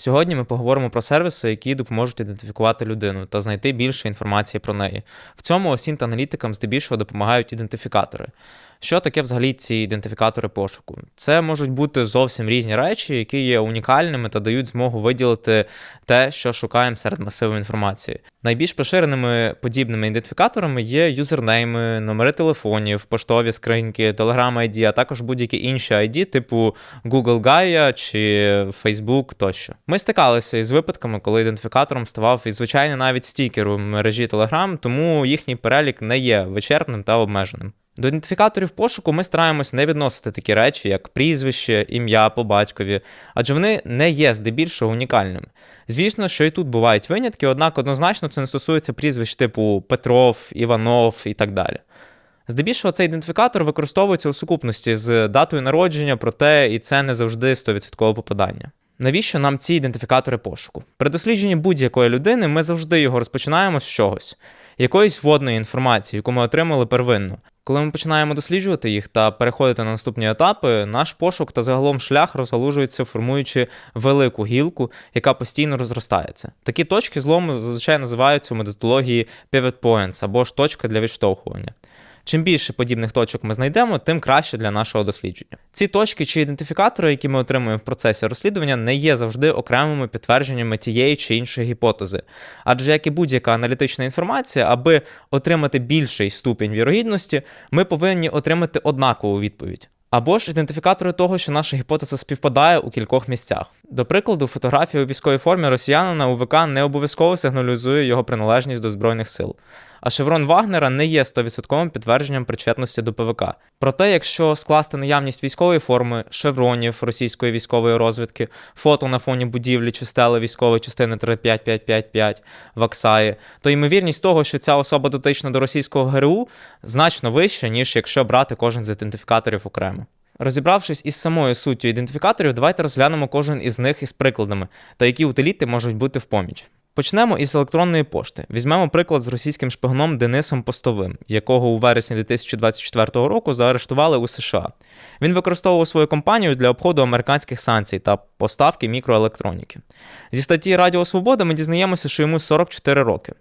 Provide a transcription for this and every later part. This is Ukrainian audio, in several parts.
Сьогодні ми поговоримо про сервіси, які допоможуть ідентифікувати людину та знайти більше інформації про неї. В цьому осінт аналітикам здебільшого допомагають ідентифікатори. Що таке взагалі ці ідентифікатори пошуку? Це можуть бути зовсім різні речі, які є унікальними та дають змогу виділити те, що шукаємо серед масиву інформації. Найбільш поширеними подібними ідентифікаторами є юзернейми, номери телефонів, поштові скриньки, Telegram ID, а також будь-які інші ID, типу Google Gaia чи Facebook тощо. Ми стикалися із випадками, коли ідентифікатором ставав і звичайний навіть стікер у мережі Telegram, тому їхній перелік не є вичерпним та обмеженим. До ідентифікаторів пошуку ми стараємось не відносити такі речі, як прізвище, ім'я по батькові, адже вони не є здебільшого унікальними. Звісно, що і тут бувають винятки, однак однозначно це не стосується прізвищ типу Петров, Іванов і так далі. Здебільшого цей ідентифікатор використовується у сукупності з датою народження, проте і це не завжди 100% попадання. Навіщо нам ці ідентифікатори пошуку? При дослідженні будь-якої людини ми завжди його розпочинаємо з чогось, якоїсь вводної інформації, яку ми отримали первинно. Коли ми починаємо досліджувати їх та переходити на наступні етапи, наш пошук та загалом шлях розгалужується, формуючи велику гілку, яка постійно розростається. Такі точки злому зазвичай називаються у методології pivot points або ж точка для відштовхування. Чим більше подібних точок ми знайдемо, тим краще для нашого дослідження. Ці точки чи ідентифікатори, які ми отримуємо в процесі розслідування, не є завжди окремими підтвердженнями тієї чи іншої гіпотези. Адже як і будь-яка аналітична інформація, аби отримати більший ступінь вірогідності, ми повинні отримати однакову відповідь. Або ж ідентифікатори того, що наша гіпотеза співпадає у кількох місцях. До прикладу, фотографія у військовій формі росіянина у ВК не обов'язково сигналізує його приналежність до Збройних сил. А шеврон Вагнера не є 100% підтвердженням причетності до ПВК. Проте, якщо скласти наявність військової форми, шевронів російської військової розвідки, фото на фоні будівлі чи стели військової частини 35555 в Аксаї, то ймовірність того, що ця особа дотична до російського ГРУ, значно вища, ніж якщо брати кожен з ідентифікаторів окремо. Розібравшись із самою суттю ідентифікаторів, давайте розглянемо кожен із них із прикладами та які утиліти можуть бути в поміч. Почнемо із електронної пошти. Візьмемо приклад з російським шпигуном Денисом Постовим, якого у вересні 2024 року заарештували у США. Він використовував свою компанію для обходу американських санкцій та поставки мікроелектроніки. Зі статті Радіо Свобода ми дізнаємося, що йому 44 роки.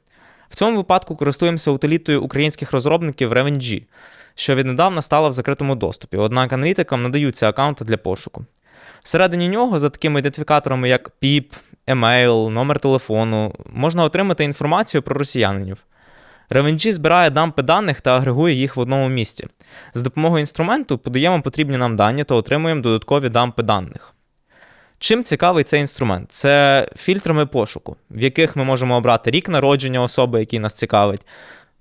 В цьому випадку користуємося утилітою українських розробників RevenG, що віднедавна стала в закритому доступі, однак аналітикам надаються аккаунти для пошуку. Всередині нього, за такими ідентифікаторами, як PIP, емейл, номер телефону, можна отримати інформацію про росіянинів. RevenG збирає дампи даних та агрегує їх в одному місці. З допомогою інструменту подаємо потрібні нам дані та отримуємо додаткові дампи даних. Чим цікавий цей інструмент? Це фільтрами пошуку, в яких ми можемо обрати рік народження особи, який нас цікавить.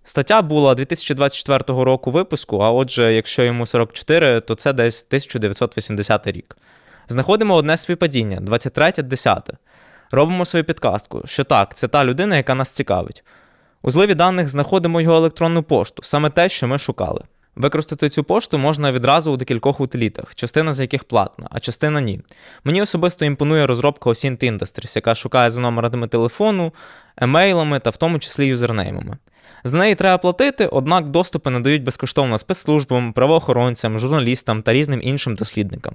Стаття була 2024 року випуску, а отже, якщо йому 44, то це десь 1980 рік. Знаходимо одне співпадіння 23.10. Робимо свою підказку, що так, це та людина, яка нас цікавить. У зливі даних знаходимо його електронну пошту, саме те, що ми шукали. Використати цю пошту можна відразу у декількох утилітах, частина з яких платна, а частина ні. Мені особисто імпонує розробка Osint Industries, яка шукає за номерами телефону, емейлами та в тому числі юзернеймами. За неї треба платити, однак доступи надають безкоштовно спецслужбам, правоохоронцям, журналістам та різним іншим дослідникам.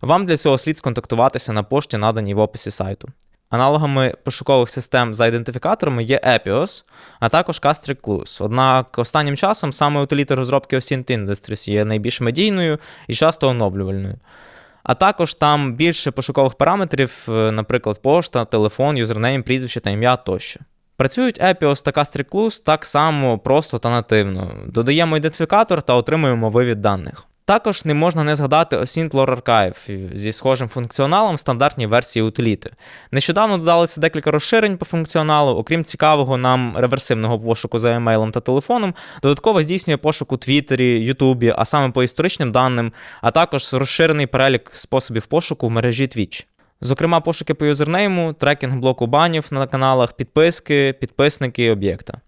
Вам для цього слід сконтактуватися на пошті, наданій в описі сайту. Аналогами пошукових систем за ідентифікаторами є Epios, а також Castric Clues. Однак останнім часом саме утиліти розробки Osint Industries є найбільш медійною і часто оновлювальною. А також там більше пошукових параметрів, е, наприклад, пошта, телефон, юзернейм, прізвище та ім'я тощо. Працюють Epios та Castric Clues так само просто та нативно. Додаємо ідентифікатор та отримуємо вивід даних. Також не можна не згадати Osint Archive зі схожим функціоналом в стандартній версії утиліти. Нещодавно додалося декілька розширень по функціоналу, окрім цікавого нам реверсивного пошуку за емейлом та телефоном, додатково здійснює пошук у Твіттері, Ютубі, а саме по історичним даним, а також розширений перелік способів пошуку в мережі Twitch. Зокрема, пошуки по юзернейму, трекінг блоку банів на каналах, підписки, підписники об'єкта.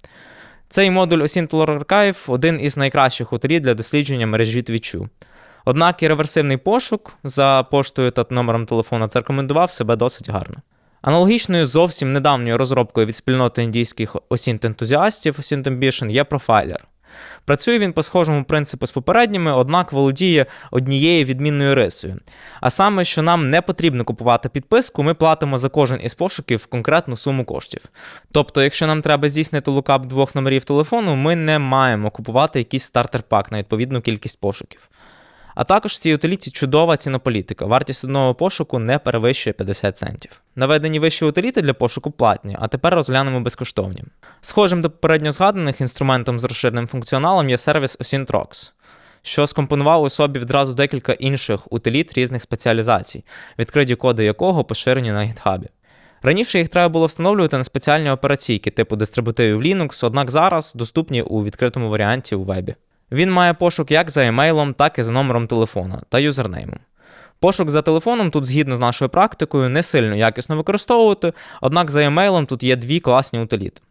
Цей модуль OSINT Archive один із найкращих утиліт для дослідження мережі Твічу. Однак і реверсивний пошук за поштою та номером телефона зарекомендував себе досить гарно. Аналогічною зовсім недавньою розробкою від спільноти індійських OSINT ентузіастів OSINT Ambition є Profiler. Працює він по схожому принципу з попередніми, однак володіє однією відмінною рисою. А саме, що нам не потрібно купувати підписку, ми платимо за кожен із пошуків конкретну суму коштів. Тобто, якщо нам треба здійснити лукап двох номерів телефону, ми не маємо купувати якийсь стартер-пак на відповідну кількість пошуків. А також в цій утиліті чудова цінополітика. Вартість одного пошуку не перевищує 50 центів. Наведені вищі утиліти для пошуку платні, а тепер розглянемо безкоштовні. Схожим до попередньо згаданих інструментом з розширеним функціоналом є сервіс Osintrox, що скомпонував у собі відразу декілька інших утиліт різних спеціалізацій, відкриті коди якого поширені на GitHub. Раніше їх треба було встановлювати на спеціальні операційки типу дистрибутивів Linux, однак зараз доступні у відкритому варіанті у вебі. Він має пошук як за емейлом, так і за номером телефона та юзернеймом. Пошук за телефоном тут, згідно з нашою практикою, не сильно якісно використовувати, однак за емейлом тут є дві класні утиліти.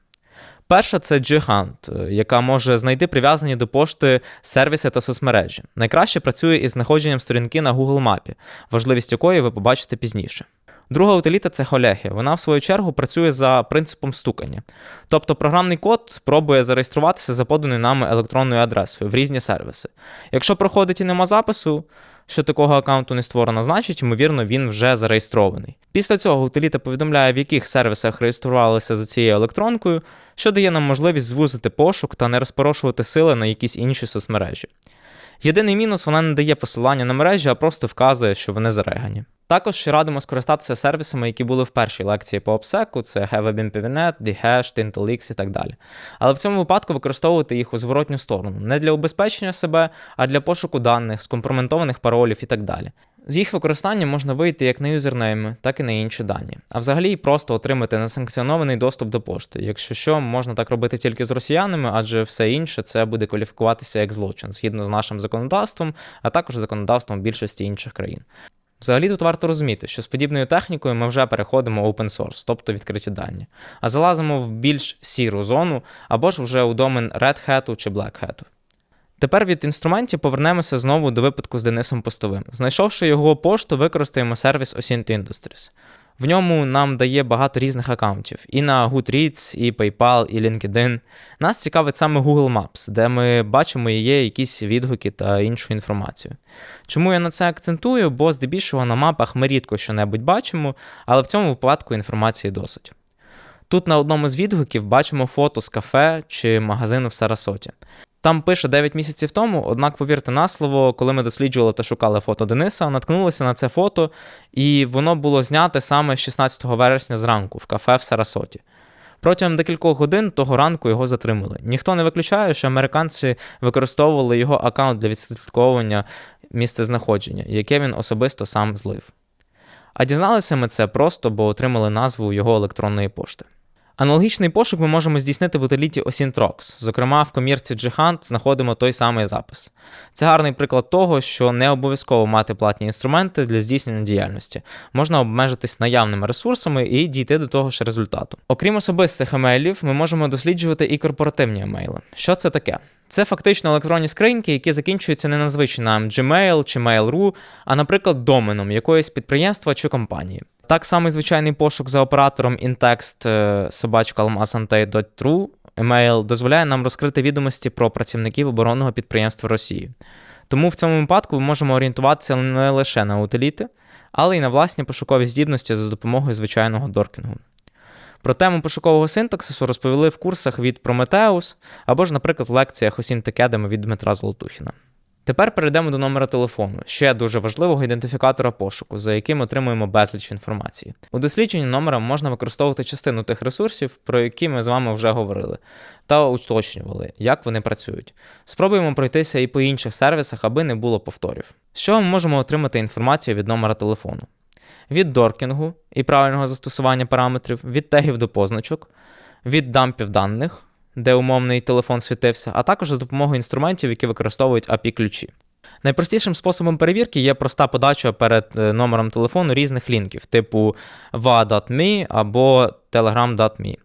Перша це Ghunt, яка може знайти прив'язані до пошти сервіси та соцмережі. Найкраще працює із знаходженням сторінки на Google мапі, важливість якої ви побачите пізніше. Друга утиліта це Холегі. Вона, в свою чергу, працює за принципом стукання. Тобто програмний код пробує зареєструватися за поданою нами електронною адресою в різні сервіси. Якщо проходить і нема запису, що такого аккаунту не створено, значить, ймовірно, він вже зареєстрований. Після цього утиліта повідомляє, в яких сервісах реєструвалися за цією електронкою, що дає нам можливість звузити пошук та не розпорошувати сили на якісь інші соцмережі. Єдиний мінус вона не дає посилання на мережі, а просто вказує, що вони зарегані. Також радимо скористатися сервісами, які були в першій лекції по обсеку, це HaveABinPVNet, DHash, TintalX і так далі. Але в цьому випадку використовувати їх у зворотню сторону, не для убезпечення себе, а для пошуку даних, скомпроментованих паролів і так далі. З їх використанням можна вийти як на юзернейми, так і на інші дані. А взагалі просто отримати несанкціонований доступ до пошти. Якщо що, можна так робити тільки з росіянами, адже все інше це буде кваліфікуватися як злочин згідно з нашим законодавством, а також законодавством більшості інших країн. Взагалі тут варто розуміти, що з подібною технікою ми вже переходимо open source, тобто відкриті дані, а залазимо в більш сіру зону або ж вже у домен Red Hat чи Black Hat. Тепер від інструментів повернемося знову до випадку з Денисом Постовим. Знайшовши його пошту, використаємо сервіс Osint Industries. В ньому нам дає багато різних аккаунтів і на Goodreads, і PayPal, і LinkedIn. Нас цікавить саме Google Maps, де ми бачимо і є якісь відгуки та іншу інформацію. Чому я на це акцентую? Бо здебільшого на мапах ми рідко що-небудь бачимо, але в цьому випадку інформації досить. Тут на одному з відгуків бачимо фото з кафе чи магазину в Сарасоті. Там пише 9 місяців тому, однак, повірте на слово, коли ми досліджували та шукали фото Дениса, наткнулися на це фото, і воно було зняте саме 16 вересня зранку в кафе в Сарасоті. Протягом декількох годин того ранку його затримали. Ніхто не виключає, що американці використовували його аккаунт для відслідковування місцезнаходження, яке він особисто сам злив. А дізналися ми це просто, бо отримали назву його електронної пошти. Аналогічний пошук ми можемо здійснити в утиліті Osintrox. Зокрема, в комірці Ghunt знаходимо той самий запис. Це гарний приклад того, що не обов'язково мати платні інструменти для здійснення діяльності. Можна обмежитись наявними ресурсами і дійти до того ж результату. Окрім особистих емейлів, ми можемо досліджувати і корпоративні емейли. Що це таке? Це фактично електронні скриньки, які закінчуються не на звичайним Gmail чи Mail.ru, а, наприклад, доменом якоїсь підприємства чи компанії. Так само звичайний пошук за оператором intext е, собачка almazantei.ru email дозволяє нам розкрити відомості про працівників оборонного підприємства Росії. Тому в цьому випадку ми можемо орієнтуватися не лише на утиліти, але й на власні пошукові здібності за допомогою звичайного доркінгу. Про тему пошукового синтаксису розповіли в курсах від Prometheus або ж, наприклад, в лекціях Academy від Дмитра Золотухіна. Тепер перейдемо до номера телефону, ще дуже важливого ідентифікатора пошуку, за яким отримуємо безліч інформації. У дослідженні номера можна використовувати частину тих ресурсів, про які ми з вами вже говорили, та уточнювали, як вони працюють. Спробуємо пройтися і по інших сервісах, аби не було повторів. З чого ми можемо отримати інформацію від номера телефону? Від доркінгу і правильного застосування параметрів, від тегів до позначок, від дампів даних де умовний телефон світився, а також за допомогою інструментів, які використовують API-ключі. Найпростішим способом перевірки є проста подача перед е, номером телефону різних лінків, типу va.me або telegram.me.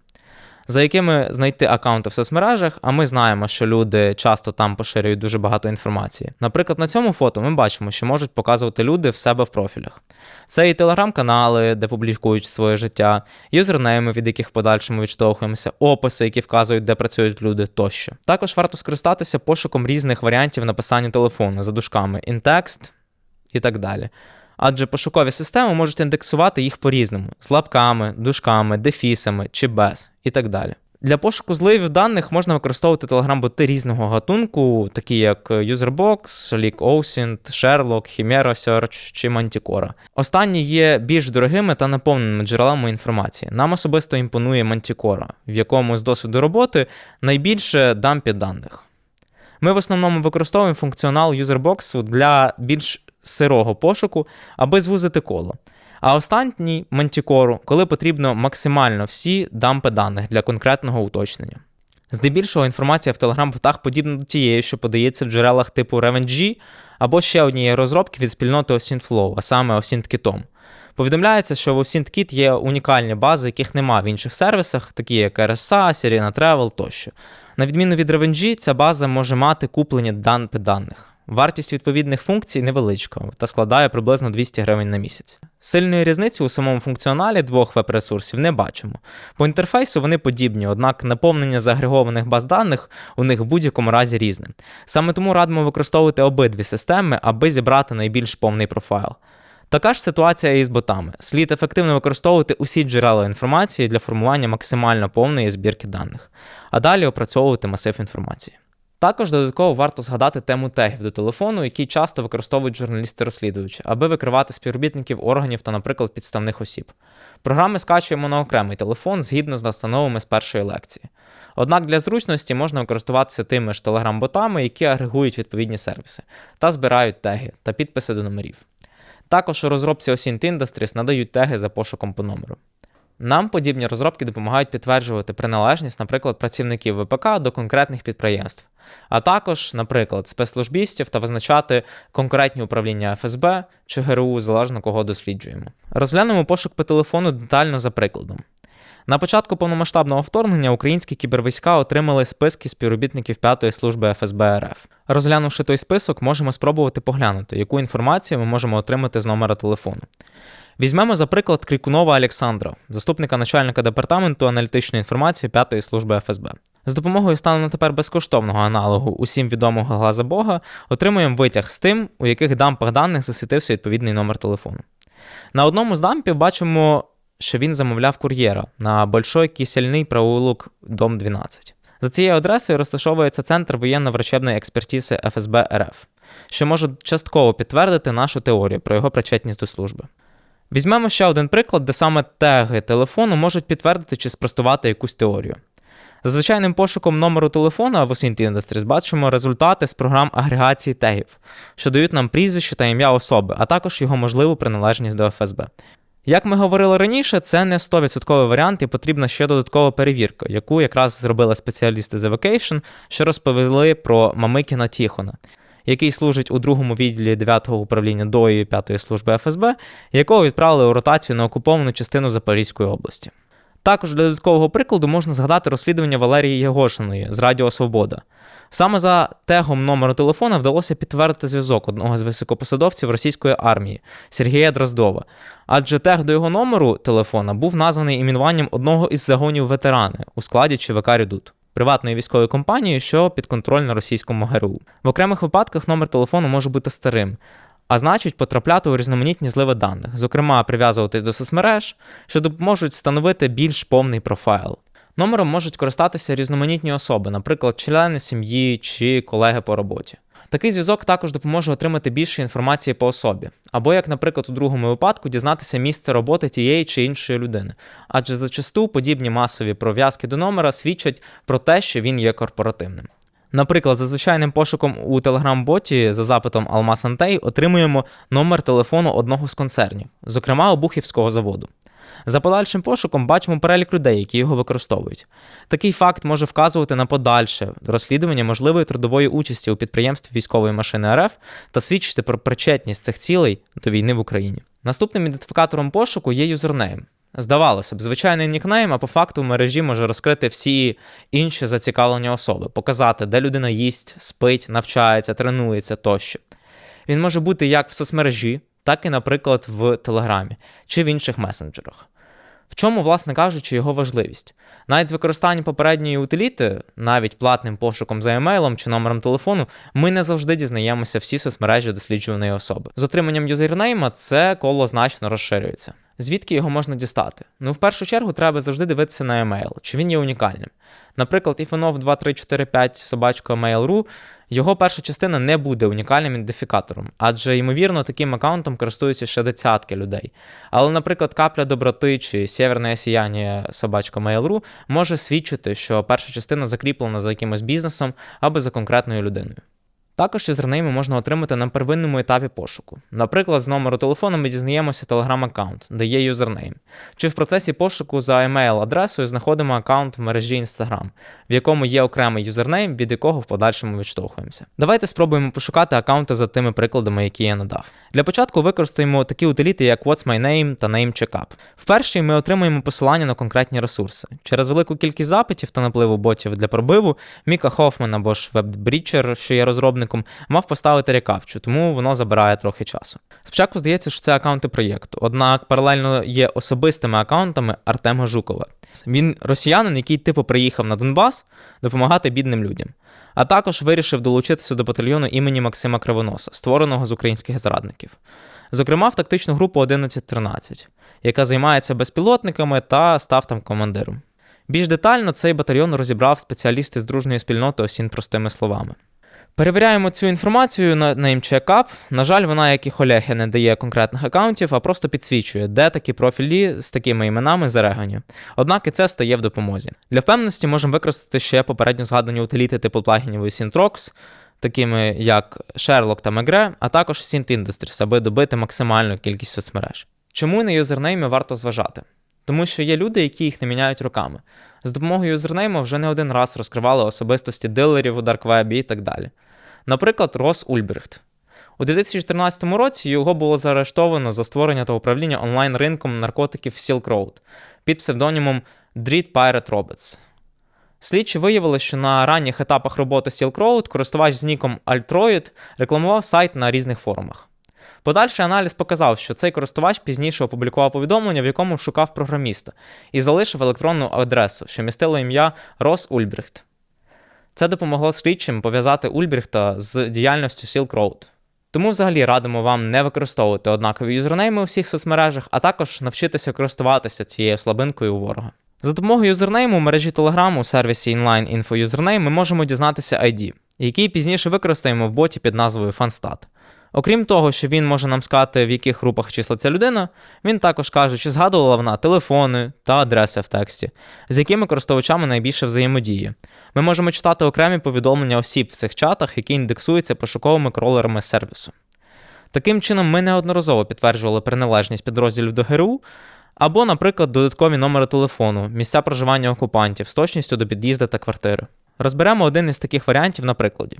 за якими знайти аккаунти в соцмережах, а ми знаємо, що люди часто там поширюють дуже багато інформації. Наприклад, на цьому фото ми бачимо, що можуть показувати люди в себе в профілях. Це і телеграм-канали, де публікують своє життя, юзернейми, від яких подальшому відштовхуємося, описи, які вказують, де працюють люди тощо. Також варто скористатися пошуком різних варіантів написання телефону за дужками інтекст і так далі. Адже пошукові системи можуть індексувати їх по-різному: з лапками, дужками, дефісами чи без, і так далі. Для пошуку зливів даних можна використовувати телеграм-боти різного гатунку, такі як UserBox, LeakOSint, Sherlock, Chimera Search чи Manticore. Останні є більш дорогими та наповненими джерелами інформації. Нам особисто імпонує Manticore, в якому з досвіду роботи найбільше дампі даних. Ми в основному використовуємо функціонал UserBox для більш сирого пошуку, аби звузити коло. А останній мантікору, коли потрібно максимально всі дампи даних для конкретного уточнення. Здебільшого інформація в телеграм-ботах подібна до тієї, що подається в джерелах типу RevenG або ще однієї розробки від спільноти OSINTFlow, а саме OSINTKit. Повідомляється, що в OSINTKit є унікальні бази, яких нема в інших сервісах, такі як RSA, Sirena Travel тощо. На відміну від RevenG, ця база може мати куплені дампи даних. Вартість відповідних функцій невеличка та складає приблизно 200 гривень на місяць. Сильної різниці у самому функціоналі двох веб-ресурсів не бачимо. По інтерфейсу вони подібні, однак наповнення загрегованих баз даних у них в будь-якому разі різне. Саме тому радимо використовувати обидві системи, аби зібрати найбільш повний профайл. Така ж ситуація і з ботами. Слід ефективно використовувати усі джерела інформації для формування максимально повної збірки даних, а далі опрацьовувати масив інформації. Також додатково варто згадати тему тегів до телефону, які часто використовують журналісти-розслідувачі, аби викривати співробітників органів та, наприклад, підставних осіб. Програми скачуємо на окремий телефон згідно з настановами з першої лекції. Однак для зручності можна користуватися тими ж телеграм-ботами, які агрегують відповідні сервіси, та збирають теги та підписи до номерів. Також у розробці Osint Industries надають теги за пошуком по номеру. Нам подібні розробки допомагають підтверджувати приналежність, наприклад, працівників ВПК до конкретних підприємств, а також, наприклад, спецслужбістів та визначати конкурентні управління ФСБ чи ГРУ, залежно кого досліджуємо. Розглянемо пошук по телефону детально за прикладом. На початку повномасштабного вторгнення українські кібервійська отримали списки співробітників 5-ї служби ФСБ РФ. Розглянувши той список, можемо спробувати поглянути, яку інформацію ми можемо отримати з номера телефону. Візьмемо, за приклад, Крикунова Олександра, заступника начальника департаменту аналітичної інформації 5-ї служби ФСБ. З допомогою стану на тепер безкоштовного аналогу усім відомого глаза Бога отримуємо витяг з тим, у яких дампах даних засвітився відповідний номер телефону. На одному з дампів бачимо, що він замовляв кур'єра на Большой Кисельний провулок, дом 12. За цією адресою розташовується Центр воєнно-врачебної експертизи ФСБ РФ, що може частково підтвердити нашу теорію про його причетність до служби. Візьмемо ще один приклад, де саме теги телефону можуть підтвердити чи спростувати якусь теорію. За звичайним пошуком номеру телефона в Osint Industries бачимо результати з програм агрегації тегів, що дають нам прізвище та ім'я особи, а також його можливу приналежність до ФСБ. Як ми говорили раніше, це не 100% варіант і потрібна ще додаткова перевірка, яку якраз зробили спеціалісти з Evocation, що розповіли про Мамикіна Тіхона, який служить у другому відділі 9-го управління ДОІ 5-ї служби ФСБ, якого відправили у ротацію на окуповану частину Запорізької області. Також для додаткового прикладу можна згадати розслідування Валерії Єгошиної з Радіо Свобода. Саме за тегом номеру телефона вдалося підтвердити зв'язок одного з високопосадовців російської армії Сергія Дроздова, адже тег до його номеру телефона був названий іменуванням одного із загонів ветерани у складі ЧВК «Редут» приватної військової компанії, що підконтрольна російському ГРУ. В окремих випадках номер телефону може бути старим, а значить потрапляти у різноманітні зливи даних, зокрема прив'язуватись до соцмереж, що допоможуть встановити більш повний профайл. Номером можуть користатися різноманітні особи, наприклад, члени сім'ї чи колеги по роботі. Такий зв'язок також допоможе отримати більше інформації по особі, або, як, наприклад, у другому випадку, дізнатися місце роботи тієї чи іншої людини, адже зачасту подібні масові пров'язки до номера свідчать про те, що він є корпоративним. Наприклад, за звичайним пошуком у телеграм-боті за запитом Алмаз Антей отримуємо номер телефону одного з концернів, зокрема Обухівського заводу. За подальшим пошуком бачимо перелік людей, які його використовують. Такий факт може вказувати на подальше розслідування можливої трудової участі у підприємстві військової машини РФ та свідчити про причетність цих цілей до війни в Україні. Наступним ідентифікатором пошуку є юзернейм. Здавалося б, звичайний нікнейм, а по факту в мережі може розкрити всі інші зацікавлені особи, показати, де людина їсть, спить, навчається, тренується тощо. Він може бути як в соцмережі, так і, наприклад, в Телеграмі чи в інших месенджерах. В чому, власне кажучи, його важливість? Навіть з використанням попередньої утиліти, навіть платним пошуком за емейлом чи номером телефону, ми не завжди дізнаємося всі соцмережі досліджуваної особи. З отриманням юзернейма це коло значно розширюється. Звідки його можна дістати? Ну, в першу чергу, треба завжди дивитися на емейл, чи він є унікальним. Наприклад, Ifanov 2345 собачка Mail.ru, його перша частина не буде унікальним ідентифікатором, адже, ймовірно, таким аккаунтом користуються ще десятки людей. Але, наприклад, капля доброти чи сєверне сіяння собачка Mail.ru може свідчити, що перша частина закріплена за якимось бізнесом або за конкретною людиною. Також юзернейми можна отримати на первинному етапі пошуку. Наприклад, з номеру телефону ми дізнаємося телеграм-аккаунт, де є юзернейм. Чи в процесі пошуку за емейл-адресою знаходимо аккаунт в мережі Instagram, в якому є окремий юзернейм, від якого в подальшому відштовхуємося. Давайте спробуємо пошукати аккаунти за тими прикладами, які я надав. Для початку використаємо такі утиліти, як What's My Name та NameCheckup. В першій ми отримуємо посилання на конкретні ресурси. Через велику кількість запитів та напливу ботів для пробиву, Міка Хофман або ж WebBreacher, що є розробником, мав поставити рекапчу, тому воно забирає трохи часу. Спочатку здається, що це аккаунти проєкту, однак паралельно є особистими аккаунтами Артема Жукова. Він росіянин, який типу приїхав на Донбас допомагати бідним людям, а також вирішив долучитися до батальйону імені Максима Кривоноса, створеного з українських зрадників. Зокрема, в тактичну групу 1113, яка займається безпілотниками та став там командиром. Більш детально цей батальйон розібрав спеціалісти з дружньої спільноти осін простими словами. Перевіряємо цю інформацію на NameCheckup. На жаль, вона, як і Холехи, не дає конкретних аккаунтів, а просто підсвічує, де такі профілі з такими іменами зарегані. Однак і це стає в допомозі. Для впевненості можемо використати ще попередньо згадані утиліти типу плагінів Syntrox, такими як Sherlock та Megre, а також Synth Industries, аби добити максимальну кількість соцмереж. Чому на юзернейми варто зважати? Тому що є люди, які їх не міняють роками. З допомогою юзернейму вже не один раз розкривали особистості дилерів у Дарквебі і так далі. Наприклад, Рос Ульбрихт. У 2014 році його було заарештовано за створення та управління онлайн-ринком наркотиків Silk Road під псевдонімом Dread Pirate Robots. Слідчі виявили, що на ранніх етапах роботи Silk Road користувач з ніком Altroid рекламував сайт на різних форумах. Подальший аналіз показав, що цей користувач пізніше опублікував повідомлення, в якому шукав програміста, і залишив електронну адресу, що містило ім'я Рос Ульбрихт. Це допомогло слідчим пов'язати Ульбрихта з діяльністю Silk Road. Тому взагалі радимо вам не використовувати однакові юзернейми у всіх соцмережах, а також навчитися користуватися цією слабинкою у ворога. За допомогою юзернейму у мережі Telegram у сервісі Inline Info Username ми можемо дізнатися ID, який пізніше використаємо в боті під назвою FunStat. Окрім того, що він може нам сказати, в яких групах числиться людина, він також каже, чи згадувала вона телефони та адреси в тексті, з якими користувачами найбільше взаємодіє. Ми можемо читати окремі повідомлення осіб в цих чатах, які індексуються пошуковими кролерами сервісу. Таким чином, ми неодноразово підтверджували приналежність підрозділів до ГРУ, або, наприклад, додаткові номери телефону, місця проживання окупантів з точністю до під'їзду та квартири. Розберемо один із таких варіантів на прикладі.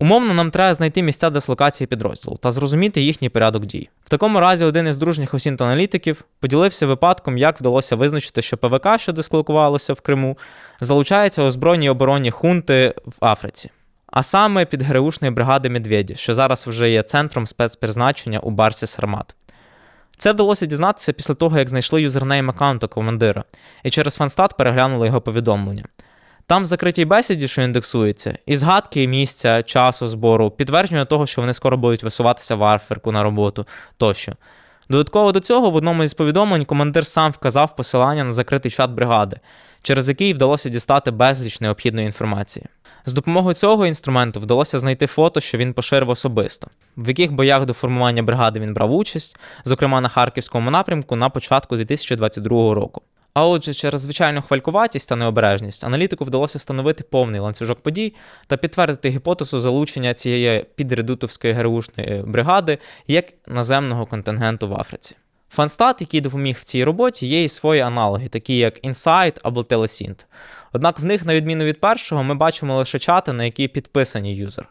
Умовно, нам треба знайти місця дислокації підрозділу та зрозуміти їхній порядок дій. В такому разі один із дружніх осінт аналітиків поділився випадком, як вдалося визначити, що ПВК, що дислокувалося в Криму, залучається у збройній обороні хунти в Африці. А саме під ГРУшної бригади Медведі, що зараз вже є центром спецпризначення у Барсі Сармат. Це вдалося дізнатися після того, як знайшли юзернейм аккаунту командира, і через фанстат переглянули його повідомлення. Там в закритій бесіді, що індексується, і згадки місця, часу збору, підтвердження того, що вони скоро будуть висуватися в арферку на роботу тощо. Додатково до цього, в одному із повідомлень командир сам вказав посилання на закритий чат бригади, через який вдалося дістати безліч необхідної інформації. З допомогою цього інструменту вдалося знайти фото, що він поширив особисто, в яких боях до формування бригади він брав участь, зокрема на харківському напрямку на початку 2022 року. А отже, через звичайну хвалькуватість та необережність аналітику вдалося встановити повний ланцюжок подій та підтвердити гіпотезу залучення цієї підредутовської ГРУшної бригади як наземного контингенту в Африці. Фанстат, який допоміг в цій роботі, є і свої аналоги, такі як Insight або Telesint. Однак в них, на відміну від першого, ми бачимо лише чати, на які підписані юзер.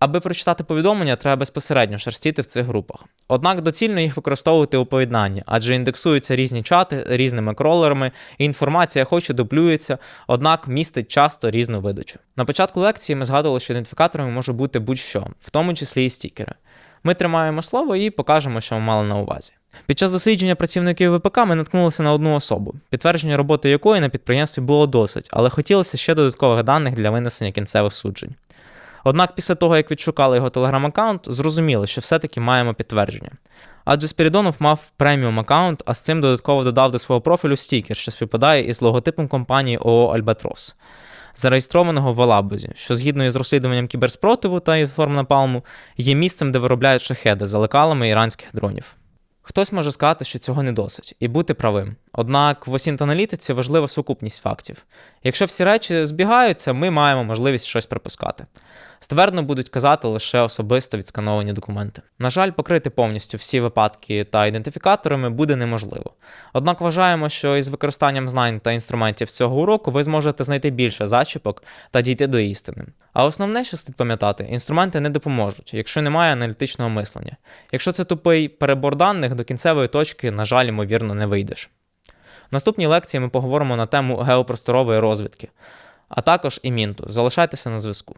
Аби прочитати повідомлення, треба безпосередньо шерстіти в цих групах. Однак доцільно їх використовувати у поєднанні, адже індексуються різні чати різними кролерами, і інформація хоч і дублюється, однак містить часто різну видачу. На початку лекції ми згадували, що ідентифікаторами може бути будь-що, в тому числі і стікери. Ми тримаємо слово і покажемо, що ми мали на увазі. Під час дослідження працівників ВПК ми наткнулися на одну особу, підтвердження роботи якої на підприємстві було досить, але хотілося ще додаткових даних для винесення кінцевих суджень. Однак після того, як відшукали його телеграм-аккаунт, зрозуміли, що все-таки маємо підтвердження. Адже Спірідонов мав преміум аккаунт, а з цим додатково додав до свого профілю стікер, що співпадає із логотипом компанії ООО Альбатрос, зареєстрованого в Алабузі, що згідно із розслідуванням кіберспротиву та інформ Напалму, є місцем, де виробляють шахеди за лекалами іранських дронів. Хтось може сказати, що цього не досить, і бути правим. Однак в осінт-аналітиці важлива сукупність фактів. Якщо всі речі збігаються, ми маємо можливість щось припускати. Ствердно будуть казати лише особисто відскановані документи. На жаль, покрити повністю всі випадки та ідентифікаторами буде неможливо. Однак вважаємо, що із використанням знань та інструментів цього уроку ви зможете знайти більше зачіпок та дійти до істини. А основне, що слід пам'ятати, інструменти не допоможуть, якщо немає аналітичного мислення. Якщо це тупий перебор даних, до кінцевої точки, на жаль, ймовірно, не вийдеш. В наступній лекції ми поговоримо на тему геопросторової розвідки, а також і мінту. Залишайтеся на зв'язку.